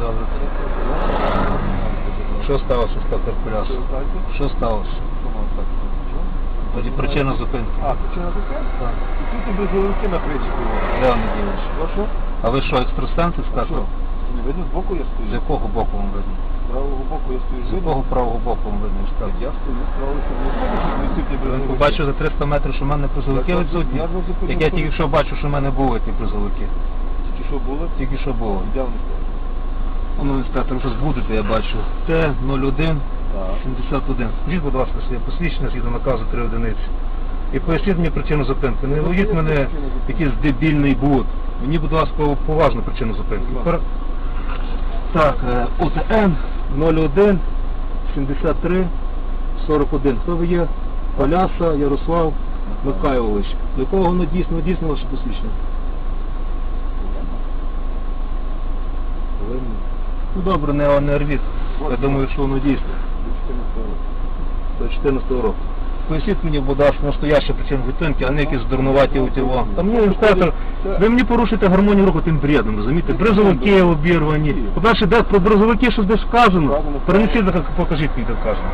Добре. Що сталося, інспектор Куляс? Що сталося? Тоді причина зупинки. А, причина така? Так. І тут бризовики на причепі. Леонід Ігорович. Прошу? А ви що, екстрасенси А скажете? Не видно, збоку я З якого боку вам видно? З правого боку я стою. З якого правого боку вам видно, Так. Я стою з правого Ви бризовики? побачив за 300 метрів, що в мене призовики Я відсутні? я Як я тільки що бачу, що в мене були ті призовики. Тільки що було? Тільки що було. Де вони стоять? Ну, інспектор, вже збудете, я бачу. Т-01. Так. 71. Скажіть, будь ласка, своє посвідчення згідно наказу 3 одиниці. І поясніть мені причину зупинки. Не ловіть мене якийсь дебільний бут. Мені, будь ласка, поважну причину зупинки. Так, е, УТН 01 73 41. Хто ви є? Поляса Ярослав Михайлович. До кого воно дійсно дійсно ваше посвідчення? Ну добре, не, не рвіть. Я думаю, що воно дійсно. До 14 років. до 14 року. Поясніть мені, будь ласка, настояща причина зупинки, а не якісь дурнуваті утіво. Та мені інспектор, ви мені порушуєте гармонію руху тим бредом, розумієте? Бризовики обірвані. По-перше, де про бризовики щось десь вказано. Перенесіть, покажіть мені, де вказано.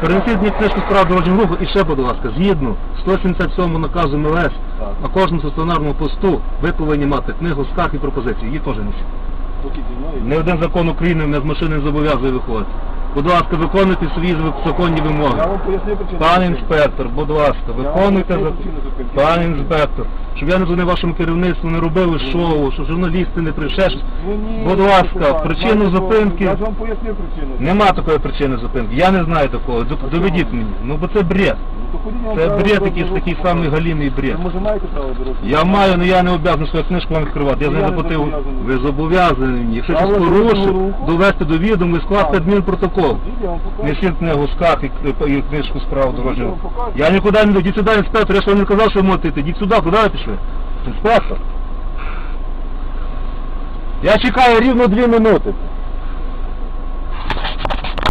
Перенесіть мені книжку справ дорожнього руху і ще, будь ласка, згідно 177 наказу МВС, на кожному стаціонарному посту ви повинні мати книгу скарг і пропозицій. Її теж несіть. Не один закон України мене з машини не зобов'язує виходити. Будь ласка, виконуйте свої законні вимоги. Я вам поясню причину. Пане інспектор, будь ласка, виконуйте вам причину. Пане інспектор, щоб я не дзвонив вашому керівництву, не робили шоу, що журналісти не прийшли. Будь ласка, причину знаєте, зупинки. Я ж вам поясню причину. Нема такої причини зупинки. Я не знаю такого. Доведіть мені. Ну бо це бред. Це бред якийсь такий самий галімий бред. Може маєте право дорожнього Я маю, але я не обов'язаний свою книжку вам відкривати. Я Я не заплатив. зобов'язаний. Ви зобов'язані. Якщо щось Право порушив, довести до відома і скласти адмінпротокол. Ідіть, я вам покажу. Несіть книгу скарг і, і книжку справ Ну, дорожнього. я. Я нікуди не йду. Йдіть сюди, інспектор. Я ж вам не казав, що ви можете йти. Йдіть сюди, куди ви пішли? Інспектор. Я чекаю рівно дві минути.